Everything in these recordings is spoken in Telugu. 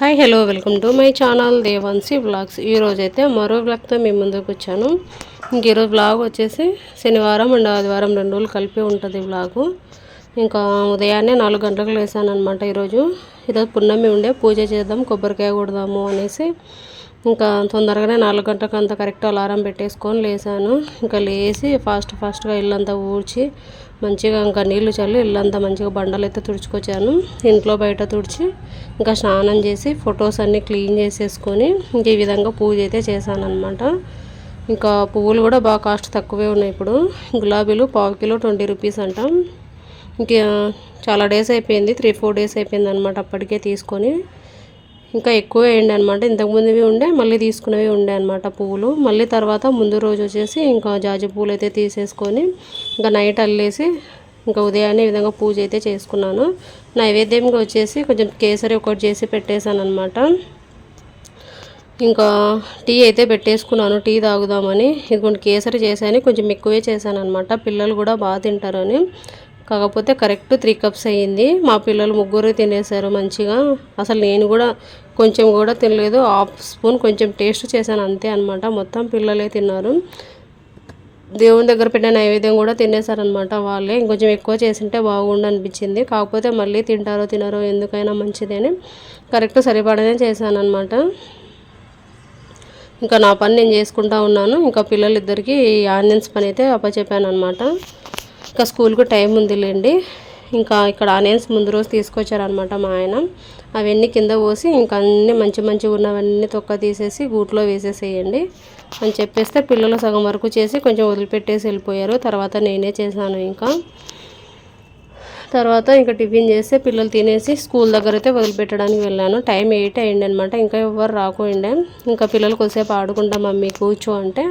Hi hello welcome to my channel Devanshi blogs ఈరోజు అయితే మరో బ్లాగ్తో మీ ముందుకు వచ్చాను. ఇంక ఈరోజు బ్లాగ్ వచ్చేసి శనివారం అండ్ ఆదివారం రెండు రోజులు కలిపి ఉంటుంది బ్లాగు ఇంకా ఉదయాన్నే నాలుగు గంటలకు లేసాను అనమాట ఈరోజు. ఈరోజు పున్నమి ఉండే పూజ చేద్దాం కొబ్బరికాయ కొడదాము అనేసి ఇంకా తొందరగానే నాలుగు గంటలకు అంత కరెక్ట్ అలారం పెట్టేసుకొని లేసాను. ఇంకా లేచి ఫాస్ట్ ఫాస్ట్గా ఇల్లంతా ఊడ్చి మంచిగా ఇంకా నీళ్ళు చల్లి ఇల్లంతా మంచిగా బండలు అయితే తుడుచుకొచ్చాను. ఇంట్లో బయట తుడిచి ఇంకా స్నానం చేసి ఫొటోస్ అన్నీ క్లీన్ చేసేసుకొని ఇంక ఈ విధంగా పూజ అయితే చేశాను అనమాట ఇంకా పువ్వులు కూడా బాగా కాస్ట్ తక్కువే ఉన్నాయి ఇప్పుడు. గులాబీలు పావు కిలో ట్వంటీ రూపీస్ అంట. ఇంకా చాలా డేస్ అయిపోయింది. త్రీ ఫోర్ డేస్ అయిపోయింది అనమాట అప్పటికే తీసుకొని. ఇంకా ఎక్కువ వేయండి అనమాట ఇంతకుముందువి ఉండే మళ్ళీ తీసుకునేవి ఉండే అనమాట పువ్వులు. మళ్ళీ తర్వాత ముందు రోజు వచ్చేసి ఇంకా జాజి పువ్వులు అయితే తీసేసుకొని ఇంకా నైట్ అల్లేసి ఇంకా ఉదయాన్నే ఈ విధంగా పూజ అయితే చేసుకున్నాను. నైవేద్యంగా వచ్చేసి కొంచెం కేసరి ఒకటి చేసి పెట్టేశాను అనమాట ఇంకా టీ అయితే పెట్టేసుకున్నాను. టీ తాగుదామని. ఇదిగోండి కేసరి చేశాను. కొంచెం ఎక్కువే చేశాను అనమాట పిల్లలు కూడా బాగా తింటారని. కాకపోతే కరెక్ట్ త్రీ కప్స్ అయ్యింది. మా పిల్లలు ముగ్గురు తినేశారు మంచిగా. అసలు నేను కూడా కొంచెం కూడా తినలేదు. హాఫ్ స్పూన్ కొంచెం టేస్ట్ చేశాను అంతే అనమాట మొత్తం పిల్లలే తిన్నారు. దేవుని దగ్గర పెట్టిన నైవేద్యం కూడా తినేశారనమాట వాళ్ళే. ఇంకొంచెం ఎక్కువ చేసింటే బాగుండు అనిపించింది. కాకపోతే మళ్ళీ తింటారో తినారో ఎందుకైనా మంచిది అని కరెక్ట్ సరిపడనే చేశానమాట ఇంకా నా పని నేను చేసుకుంటా ఉన్నాను. ఇంకా పిల్లలిద్దరికి ఆనియన్స్ పని అయితే అప్పచెప్పాను అనమాట ఇంకా స్కూల్కి టైం ఉందిలేండి. ఇంకా ఇక్కడ ఆనియన్స్ ముందు రోజు తీసుకొచ్చారనమాట మా ఆయన. అవన్నీ కింద పోసి ఇంకా అన్నీ మంచి మంచి ఉన్నవన్నీ తొక్క తీసేసి గూట్లో వేసేసేయండి అని చెప్పేస్తే పిల్లలు సగం వరకు చేసి కొంచెం వదిలిపెట్టేసి వెళ్ళిపోయారు. తర్వాత నేనే చేశాను ఇంకా. తర్వాత ఇంకా టిఫిన్ చేస్తే పిల్లలు తినేసి స్కూల్ దగ్గర అయితే వదిలిపెట్టడానికి వెళ్ళాను. టైం ఎయిట్ అయ్యింది అనమాట ఇంకా ఎవరు రాకుండా ఇంకా పిల్లలు కొద్దిసేపు ఆడుకుంటాం మమ్మీ కూర్చో అంటే.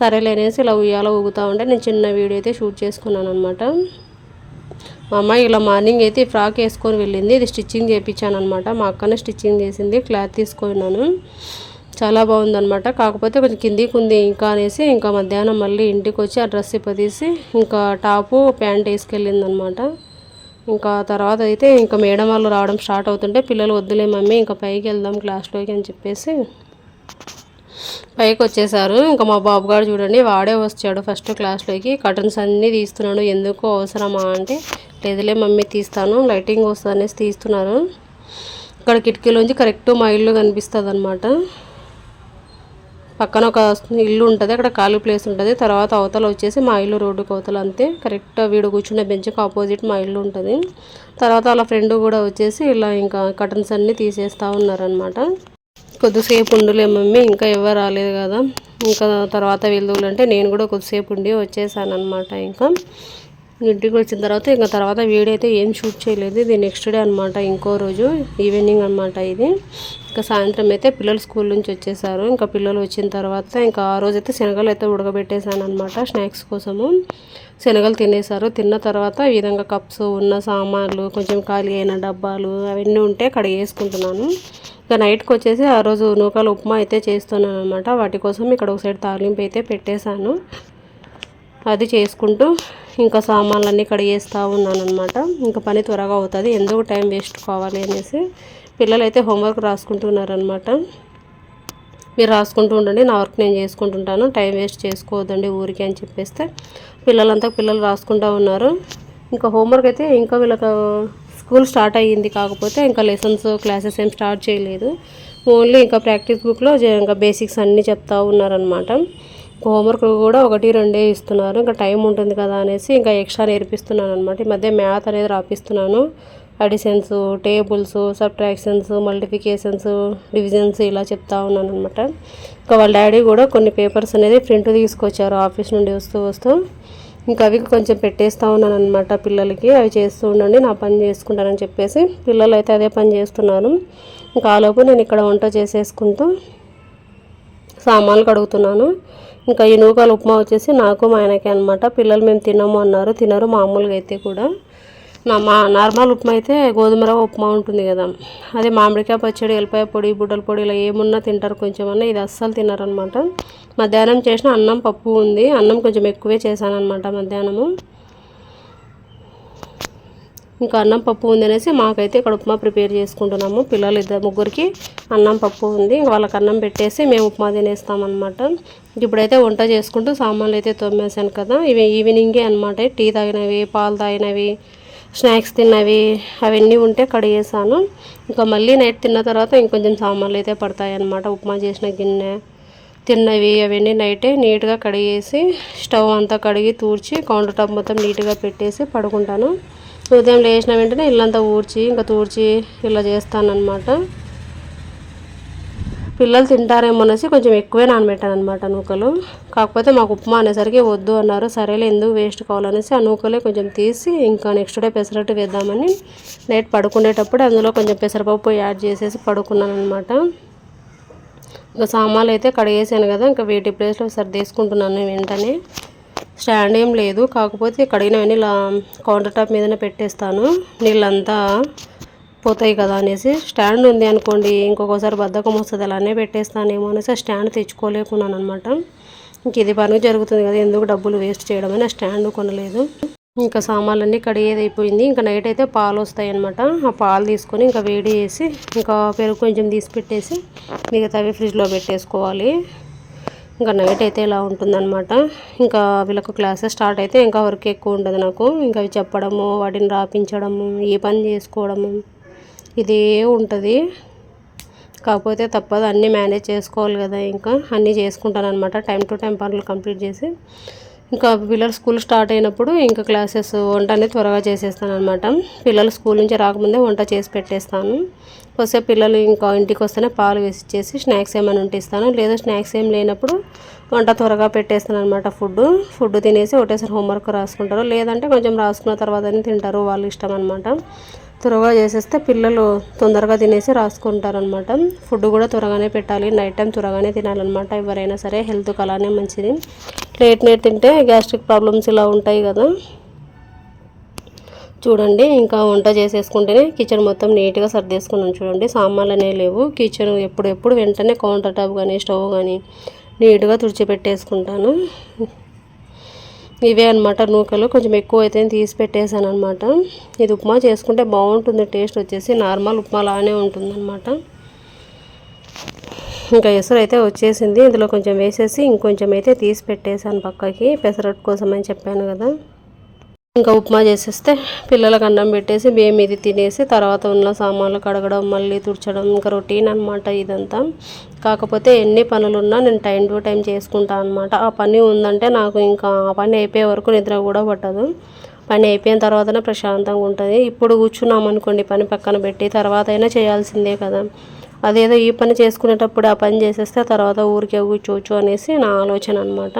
సరేలేనేసి ఇలా ఉయ్యాల ఊగుతూ ఉంటే నేను చిన్న వీడియో అయితే షూట్ చేసుకున్నాను అనమాట మా అమ్మాయి ఇలా మార్నింగ్ అయితే ఫ్రాక్ వేసుకొని వెళ్ళింది ఇది స్టిచ్చింగ్ చేయించాను అనమాట మా అక్కనే స్టిచ్చింగ్ చేసింది క్లాత్ తీసుకున్నాను చాలా బాగుందనమాట కాకపోతే కొంచెం కిందికి ఉంది ఇంకా అనేసి ఇంకా మధ్యాహ్నం మళ్ళీ ఇంటికి వచ్చి ఆ డ్రెస్ ఇప్పదీసి ఇంకా టాపు ప్యాంట్ వేసుకెళ్ళింది అనమాట ఇంకా తర్వాత అయితే ఇంకా మేడం వాళ్ళు రావడం స్టార్ట్ అవుతుంటే పిల్లలు వద్దులే మమ్మీ ఇంకా పైకి వెళ్దాం క్లాస్లోకి అని చెప్పేసి పైకి వచ్చేసారు. ఇంకా మా బాబు గారు చూడండి వాడే వచ్చాడు ఫస్ట్ క్లాస్లోకి కటన్స్ అన్నీ తీస్తున్నాడు. ఎందుకు అవసరమా అంటే లేదులే మమ్మీ తీస్తాను లైటింగ్ వస్తుంది అనేసి తీస్తున్నారు. ఇక్కడ కిటికీలోంచి కరెక్ట్ మా ఇల్లు కనిపిస్తుంది అనమాట పక్కన ఒక ఇల్లు ఉంటుంది అక్కడ ఖాళీ ప్లేస్ ఉంటుంది. తర్వాత అవతల వచ్చేసి మా ఇల్లు రోడ్డుకి అవతల అంతే కరెక్ట్ వీడు కూర్చున్న బెంచ్కి ఆపోజిట్ మా ఇల్లు ఉంటుంది. తర్వాత వాళ్ళ ఫ్రెండ్ కూడా వచ్చేసి ఇలా ఇంకా కటన్స్ అన్నీ తీసేస్తూ ఉన్నారనమాట కొద్దిసేపు ఉండులే మమ్మీ ఇంకా ఎవరు రాలేదు కదా. ఇంకా తర్వాత వెళ్దులంటే నేను కూడా కొద్దిసేపు ఉండి వచ్చేసాను అనమాట ఇంకా. ఇంటికి వచ్చిన తర్వాత ఇంకా తర్వాత వీడియో అయితే ఏం షూట్ చేయలేదు. ఇది నెక్స్ట్ డే అనమాట ఇంకో రోజు ఈవినింగ్ అనమాట ఇది. ఇంకా సాయంత్రం అయితే పిల్లలు స్కూల్ నుంచి వచ్చేసారు. ఇంకా పిల్లలు వచ్చిన తర్వాత ఇంకా ఆ రోజు అయితే శనగలు అయితే ఉడకబెట్టేశాను అనమాట స్నాక్స్ కోసము. శనగలు తినేసారు తిన్న తర్వాత ఈ విధంగా కప్స్ ఉన్న సామాన్లు కొంచెం ఖాళీ అయిన డబ్బాలు అవన్నీ ఉంటే కడిగేసుకుంటున్నాను. ఇంకా నైట్కి వచ్చేసి ఆ రోజు నూకలు ఉప్మా అయితే చేస్తున్నాను అనమాట వాటి కోసం ఇక్కడ ఒక సైడ్ తాలింపు అయితే పెట్టేశాను. అది చేసుకుంటూ ఇంకా సామాన్లన్నీ కడిగేస్తూ ఉన్నాను అనమాట ఇంకా పని త్వరగా అవుతుంది. ఎందుకు టైం వేస్ట్ కావాలి అనేసి పిల్లలు అయితే హోంవర్క్ రాసుకుంటున్నారనమాట మీరు రాసుకుంటూ ఉండండి. నా వర్క్ నేను చేసుకుంటుంటాను. టైం వేస్ట్ చేసుకోవద్దండి ఊరికి అని చెప్పేస్తే పిల్లలంతా పిల్లలు రాసుకుంటూ ఉన్నారు. ఇంకా హోంవర్క్ అయితే ఇంకా వీళ్ళకి స్కూల్ స్టార్ట్ అయ్యింది కాకపోతే ఇంకా లెసన్స్ క్లాసెస్ ఏం స్టార్ట్ చేయలేదు. ఓన్లీ ఇంకా ప్రాక్టీస్ బుక్లో ఇంకా బేసిక్స్ అన్నీ చెప్తా ఉన్నారనమాట హోంవర్క్ కూడా ఒకటి రెండే ఇస్తున్నారు ఇంకా టైం ఉంటుంది కదా అనేసి ఇంకా ఎక్స్ట్రా నేర్పిస్తున్నాను అనమాట ఈ మధ్య మ్యాథ్ అనేది రాపిస్తున్నాను. Additions tables subtractions multiplications divisions ఇలా చెప్తా ఉన్నాను అనమాట ఇంకా వాళ్ళ డాడీ కూడా కొన్ని పేపర్స్ అనేది ప్రింట్ తీసుకొచ్చారు ఆఫీస్ నుండి వస్తూ వస్తూ. ఇంకా అవి కొంచెం పెట్టేస్తూ ఉన్నాను అనమాట పిల్లలకి. అవి చేస్తూ ఉండండి నా పని చేసుకుంటానని చెప్పేసి పిల్లలు అయితే అదే పని చేస్తున్నారు. ఇంకా ఆలోపు నేను ఇక్కడ వంట చేసేసుకుంటూ సామాన్లు కడుగుతున్నాను. ఇంకా ఈ నూకలు ఉప్మా వచ్చేసి నాకు మా ఆయనకి అనమాట పిల్లలు మేము తినము అన్నారు. తినరు మామూలుగా అయితే కూడా. నా మా నార్మల్ ఉప్మా అయితే గోధుమ రవ్వ ఉప్మా ఉంటుంది కదా. అదే మామిడికాయ పచ్చడి ఎల్లిపాయ పొడి బుడ్డల పొడి ఇలా ఏమున్నా తింటారు కొంచెం ఇది అస్సలు తిన్నారనమాట మధ్యాహ్నం చేసిన అన్నం పప్పు ఉంది. అన్నం కొంచెం ఎక్కువే చేశానమాట మధ్యాహ్నము. ఇంకా అన్నం పప్పు ఉంది అనేసి మాకైతే ఇక్కడ ఉప్మా ప్రిపేర్ చేసుకుంటున్నాము. పిల్లలు ఇద్దరు ముగ్గురికి అన్నం పప్పు ఉంది. వాళ్ళకి అన్నం పెట్టేసి మేము ఉప్మా తినేస్తాం అనమాట ఇప్పుడైతే వంట చేసుకుంటూ సామాన్లు అయితే తోమేశాను కదా. ఇవి ఈవినింగే అనమాట టీ తాగినవి పాలు తాగినవి స్నాక్స్ తిన్నవి అవన్నీ ఉంటే కడిగేసాను ఇంకా మళ్ళీ నైట్ తిన్న తర్వాత ఇంకొంచెం సామాన్లు అయితే పడతాయి అన్నమాట ఉప్మా చేసిన గిన్నె తిన్నవి అవన్నీ నైటే నీట్గా కడిగేసి స్టవ్ అంతా కడిగి తూడ్చి కౌంటర్ టాప్ మొత్తం నీట్గా పెట్టేసి పడుకుంటాను. ఉదయం లేచిన వెంటనే ఇల్లంతా ఊడ్చి ఇంకా తూడ్చి ఇలా చేస్తానమాట పిల్లలు తింటారేమో అనేసి కొంచెం ఎక్కువే నానబెట్టాను అనమాట నూకలు. కాకపోతే మాకు ఉప్మా అనేసరికి వద్దు అన్నారు. సరేలే ఎందుకు వేస్ట్ కావాలనేసి ఆ నూకలే కొంచెం తీసి ఇంకా నెక్స్ట్ డే పెసరట్టు వేద్దామని నైట్ పడుకునేటప్పుడు అందులో కొంచెం పెసరపప్పు యాడ్ చేసేసి పడుకున్నాను అనమాట ఇంకా సామాన్లు అయితే కడిగేసాను కదా ఇంకా వీటి ప్లేస్లో సర్దేసుకుంటున్నాను వెంటనే. స్టాండ్ ఏం లేదు. కాకపోతే కడిగినవన్నీ ఇలా కౌంటర్ టాప్ మీదనే పెట్టేస్తాను. నీళ్ళంతా పోతాయి కదా అనేసి స్టాండ్ ఉంది అనుకోండి ఇంకొకసారి బద్దకం వస్తుంది అలానే పెట్టేస్తానేమో అనేసి ఆ స్టాండ్ తెచ్చుకోలేకున్నాను అనమాట ఇంక ఇది పని జరుగుతుంది కదా ఎందుకు డబ్బులు వేస్ట్ చేయడం అని స్టాండ్ కొనలేదు. ఇంకా సామాన్లన్నీ కడిగేది అయిపోయింది. ఇంకా నైట్ అయితే పాలు వస్తాయి అనమాట ఆ పాలు తీసుకొని ఇంకా వేడి చేసి ఇంకా పెరుగు కొంచెం తీసి పెట్టేసి మిగతావి ఫ్రిడ్జ్లో పెట్టేసుకోవాలి. ఇంకా నైట్ అయితే ఇలా ఉంటుందన్నమాట. ఇంకా వీళ్ళకు క్లాసెస్ స్టార్ట్ అయితే ఇంకా వర్క్ ఎక్కువ ఉండదు నాకు. ఇంకా అవి చెప్పడము వాటిని రాపించడము ఏ పని చేసుకోవడము ఇదే ఉంటుంది. కాకపోతే తప్పదు అన్నీ మేనేజ్ చేసుకోవాలి కదా ఇంకా. అన్నీ చేసుకుంటాను అనమాట టైం టు టైం పనులు కంప్లీట్ చేసి. ఇంకా పిల్లలు స్కూల్ స్టార్ట్ అయినప్పుడు ఇంకా క్లాసెస్ వంట అనేది త్వరగా చేసేస్తాను అనమాట పిల్లలు స్కూల్ నుంచి రాకముందే వంట చేసి పెట్టేస్తాను. వస్తే పిల్లలు ఇంకా ఇంటికి వస్తేనే పాలు వేసి ఇచ్చేసి స్నాక్స్ ఏమైనా ఉంటే ఇస్తాను. లేదా స్నాక్స్ ఏం లేనప్పుడు వంట త్వరగా పెట్టేస్తాను అనమాట ఫుడ్ ఫుడ్ తినేసి ఒకటేసారి హోంవర్క్ రాసుకుంటారు. లేదంటే కొంచెం రాసుకున్న తర్వాతనే తింటారు. వాళ్ళు ఇష్టం అనమాట త్వరగా చేసేస్తే పిల్లలు తొందరగా తినేసి రాసుకుంటారనమాట ఫుడ్ కూడా త్వరగానే పెట్టాలి. నైట్ టైం త్వరగానే తినాలన్నమాట. ఎవరైనా సరే హెల్త్కి అలానే మంచిది. లేట్ నైట్ తింటే గ్యాస్ట్రిక్ ప్రాబ్లమ్స్ ఇలా ఉంటాయి కదా. చూడండి ఇంకా వంట చేసేసుకుంటేనే కిచెన్ మొత్తం నీట్గా సర్దేసుకున్నాను చూడండి. సామాన్లు అనేవి లేవు. కిచెన్ ఎప్పుడు ఎప్పుడు వెంటనే కౌంటర్ టాప్ కానీ స్టవ్ కానీ నీట్గా తుడిచిపెట్టేసుకుంటాను. ఇవే అనమాట నూకలు. కొంచెం ఎక్కువ అయితే తీసి పెట్టేశాను అనమాట ఇది ఉప్మా చేసుకుంటే బాగుంటుంది. టేస్ట్ వచ్చేసి నార్మల్ ఉప్మా లానే ఉంటుంది అనమాట ఇంకా ఎసరు అయితే వచ్చేసింది. ఇందులో కొంచెం వేసేసి ఇంకొంచెం అయితే తీసి పెట్టేశాను పక్కకి. పెసరట్టు కోసం అని చెప్పాను కదా. ఇంకా ఉప్మా చేసేస్తే పిల్లలకు అన్నం పెట్టేసి బియ్యం ఇది తినేసి తర్వాత ఉన్న సామాన్లు కడగడం మళ్ళీ తుడచడం ఇంకా రొటీన్ అనమాట ఇదంతా. కాకపోతే ఎన్ని పనులున్నా నేను టైం టు టైం చేసుకుంటాను అనమాట ఆ పని ఉందంటే నాకు ఇంకా ఆ పని అయిపోయే వరకు నిద్ర కూడా పట్టదు. పని అయిపోయిన తర్వాతనే ప్రశాంతంగా ఉంటుంది. ఇప్పుడు కూర్చున్నాం అనుకోండి పని పక్కన పెట్టి తర్వాత అయినా చేయాల్సిందే కదా. అదేదో ఈ పని చేసుకునేటప్పుడు ఆ పని చేసేస్తే తర్వాత ఊరికే కూర్చోవచ్చు అనేసి నా ఆలోచన అనమాట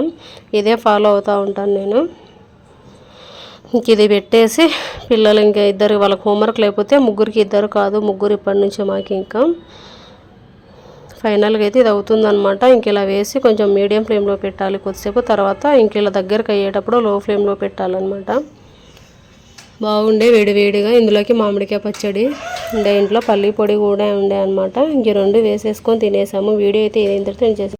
ఇదే ఫాలో అవుతూ ఉంటాను నేను. ఇంక ఇది పెట్టేసి పిల్లలు ఇంకా ఇద్దరు వాళ్ళకి హోంవర్క్ లేకపోతే ముగ్గురికి ఇద్దరు కాదు ముగ్గురు ఇప్పటి నుంచి మాకు ఇంకా. ఫైనల్గా అయితే ఇది అవుతుందనమాట ఇంక ఇలా వేసి కొంచెం మీడియం ఫ్లేమ్లో పెట్టాలి కొద్దిసేపు. తర్వాత ఇంక ఇలా దగ్గరకు అయ్యేటప్పుడు లో ఫ్లేమ్లో పెట్టాలన్నమాట. బాగుండే వేడివేడిగా ఇందులోకి మామిడికాయ పచ్చడి ఉండే. ఇంట్లో పల్లి పొడి కూడా ఉండే అనమాట ఇంక రెండు వేసేసుకొని తినేసాము. వీడియో అయితే ఏదైతే నేను చేసాను